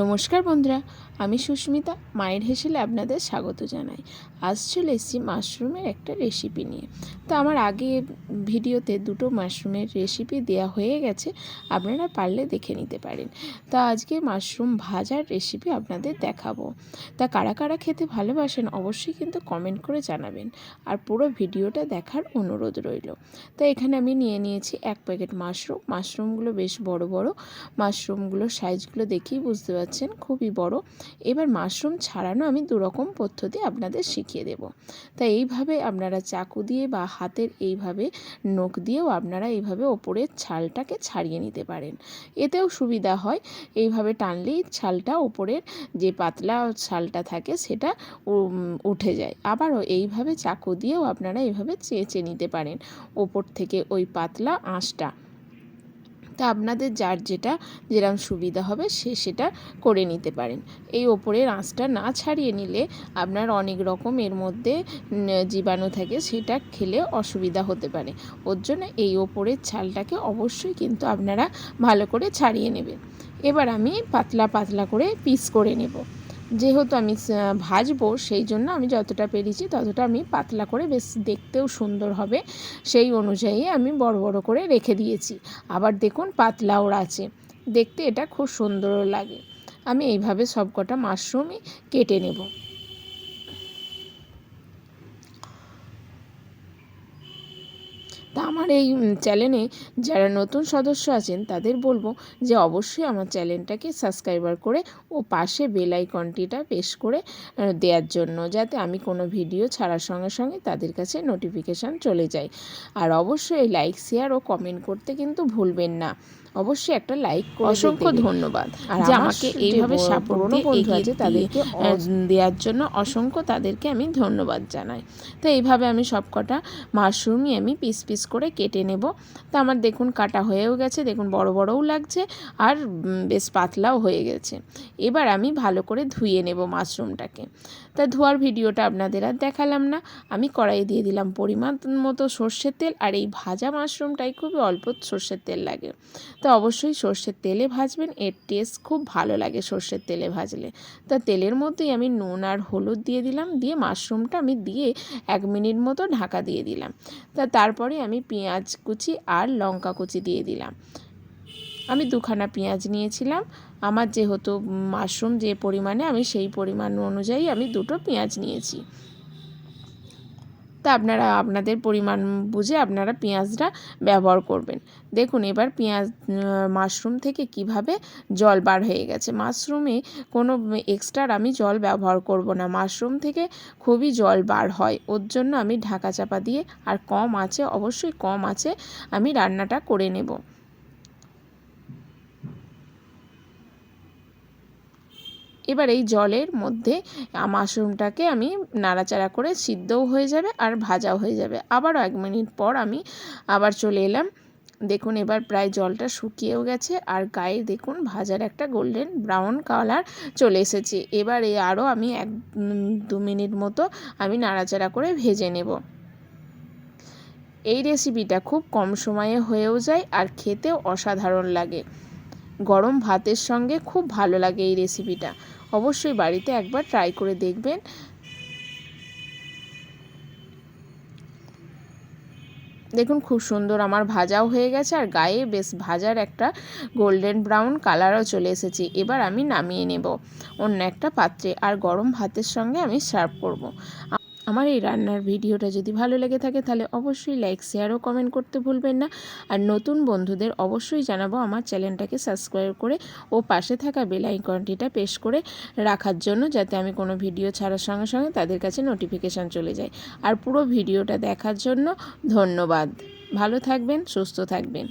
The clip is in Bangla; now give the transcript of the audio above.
নমস্কার বন্ধুরা, আমি সুস্মিতা, মায়ের হেসেলে আপনাদের স্বাগত জানাই। আজ চলে এসেছি মাশরুমের একটা রেসিপি নিয়ে। তো আমার আগে ভিডিওতে দুটো মাশরুমের রেসিপি দেয়া হয়ে গেছে, আপনারা পারলে দেখে নিতে পারেন। তা আজকে মাশরুম ভাজার রেসিপি আপনাদের দেখাবো। তা কারা কারা খেতে ভালোবাসেন অবশ্যই কিন্তু কমেন্ট করে জানাবেন। আর পুরো ভিডিওটা দেখার অনুরোধ রইল। তা এখানে আমি নিয়ে নিয়েছি এক প্যাকেট মাশরুম। মাশরুমগুলো বেশ বড় বড়। মাশরুমগুলোর সাইজগুলো দেখেই বুঝতে পারছেন খুবই বড়। এবার মাশরুম ছাড়ানো আমি দুরকম পদ্ধতি আপনাদের শিখিয়ে দেব। তাই এইভাবে আপনারা চাকু দিয়ে বা হাতের এইভাবে নখ দিয়েও আপনারা এইভাবে ওপরের ছালটাকে ছাড়িয়ে নিতে পারেন। এতেও সুবিধা হয়। এইভাবে টানলেই ছালটা ওপরের যে পাতলা ছালটা থাকে সেটা উঠে যায়। আবারও এইভাবে চাকু দিয়েও আপনারা এইভাবে চেঁচে নিতে পারেন। ওপর থেকে ওই পাতলা আঁশটা তা আপনাদের যার যেটা যেরকম সুবিধা হবে সে সেটা করে নিতে পারেন। এই ওপরের আঁচটা না ছাড়িয়ে নিলে আপনার অনেক রকম এর মধ্যে জীবাণু থাকে সেটা খেলে অসুবিধা হতে পারে। ওর জন্য এই ওপরের ছালটাকে অবশ্যই কিন্তু আপনারা ভালো করে ছাড়িয়ে নেবেন। এবার আমি পাতলা পাতলা করে পিস করে নেব। যেহেতু আমি ভাজবো, সেই জন্য আমি যতটা পেরেছি ততটা আমি পাতলা করে বেশ দেখতেও সুন্দর হবে। সেই অনুযায়ী আমি বড় বড় করে রেখে দিয়েছি। আবার দেখুন পাতলাও আছে। দেখতে এটা খুব সুন্দরও লাগে। আমি এইভাবে সবকটা মাশরুমই কেটে নেব। তা আমার এই চ্যানেলে যারা নতুন সদস্য আছেন তাদের বলব যে অবশ্যই আমার চ্যানেলটাকে সাবস্ক্রাইবার করে ও পাশে বেল আইকনটিটা পেশ করে দেওয়ার জন্য যাতে আমি কোনো ভিডিও ছাড়ার সঙ্গে সঙ্গে তাদের কাছে নোটিফিকেশান চলে যায়। আর অবশ্যই লাইক শেয়ার ও কমেন্ট করতে কিন্তু ভুলবেন না। অবশ্যই একটা লাইক অসংখ্য ধন্যবাদ আর যে আমাকে এইভাবে সাপোর্ট বন্ধু আছে তাদেরকে দেওয়ার জন্য অসংখ্য তাদেরকে আমি ধন্যবাদ জানাই। তো এইভাবে আমি সবকটা মাশরুমই আমি পিস পিস করে কেটে নেব। তা আমার দেখুন কাটা হয়েও গেছে, দেখুন বড় বড়ও লাগছে আর বেশ পাতলাও হয়ে গেছে। এবার আমি ভালো করে ধুয়ে নেব মাশরুমটাকে। তা ধোয়ার ভিডিওটা আপনাদের আর দেখালাম না। আমি কড়াইয়ে দিয়ে দিলাম পরিমাণ মতো সর্ষের তেল আর এই ভাজা মাশরুমটাই খুবই অল্প সর্ষের তেল লাগে। তো অবশ্যই সর্ষের তেলে ভাজবেন, এর টেস্ট খুব ভালো লাগে সর্ষের তেলে ভাজলে। তা তেলের মধ্যেই আমি নুন আর হলুদ দিয়ে দিলাম, দিয়ে মাশরুমটা আমি দিয়ে এক মিনিট মতো ঢাকা দিয়ে দিলাম। তা তারপরে আমি পেঁয়াজ কুচি আর লঙ্কা কুচি দিয়ে দিলাম। আমি দুখানা পেঁয়াজ নিয়েছিলাম। আমার যেহেতু মাশরুম যে পরিমাণে, আমি সেই পরিমাণ অনুযায়ী আমি দুটো পেঁয়াজ নিয়েছি। তা আপনারা আপনাদের পরিমাণ বুঝে আপনারা পেঁয়াজটা ব্যবহার করবেন। দেখুন, এবার পেঁয়াজ মাশরুম থেকে কীভাবে জল বার হয়ে গেছে। মাশরুমে কোনো এক্সট্রা আমি জল ব্যবহার করব না। মাশরুম থেকে খুবই জল বার হয়। ওর জন্য আমি ঢাকা চাপা দিয়ে, আর কম আছে, অবশ্যই কম আছে, আমি রান্নাটা করে নেব। এবার এই জলের মধ্যে মাশরুমটাকে আমি নাড়াচাড়া করে সিদ্ধও হয়ে যাবে আর ভাজাও হয়ে যাবে। আবারও এক মিনিট পর আমি আবার চলে এলাম। দেখুন এবার প্রায় জলটা শুকিয়েও গেছে আর গায়ে দেখুন ভাজার একটা গোল্ডেন ব্রাউন কালার চলে এসেছে। এবার এই আরও আমি এক দু মিনিট মতো আমি নাড়াচাড়া করে ভেজে নেব। এই রেসিপিটা খুব কম সময়ে হয়েও যায় আর খেতেও অসাধারণ লাগে। গরম ভাতের সঙ্গে খুব ভালো লাগে এই রেসিপিটা অবশ্যই বাড়িতে একবার ট্রাই করে দেখবেন। দেখুন খুব সুন্দর আমার ভাজাও হয়ে গেছে আর গায়ে বেশ ভাজার একটা গোল্ডেন ব্রাউন কালারও চলে এসেছে। এবার আমি নামিয়ে নেব। অন্য একটা পাত্রে আর গরম ভাতের সঙ্গে আমি সার্ভ করব। আমার এই রান্নার ভিডিওটা যদি ভালো লেগে থাকে তাহলে অবশ্যই লাইক শেয়ার ও কমেন্ট করতে ভুলবেন না। আর নতুন বন্ধুদের অবশ্যই জানাব আমার চ্যানেলটাকে সাবস্ক্রাইব করে ও পাশে থাকা বেল আইকনটিটা পেশ করে রাখার জন্য যাতে আমি কোনো ভিডিও ছাড়ার সঙ্গে সঙ্গে তাদের কাছে নোটিফিকেশান চলে যায়। আর পুরো ভিডিওটা দেখার জন্য ধন্যবাদ। ভালো থাকবেন, সুস্থ থাকবেন।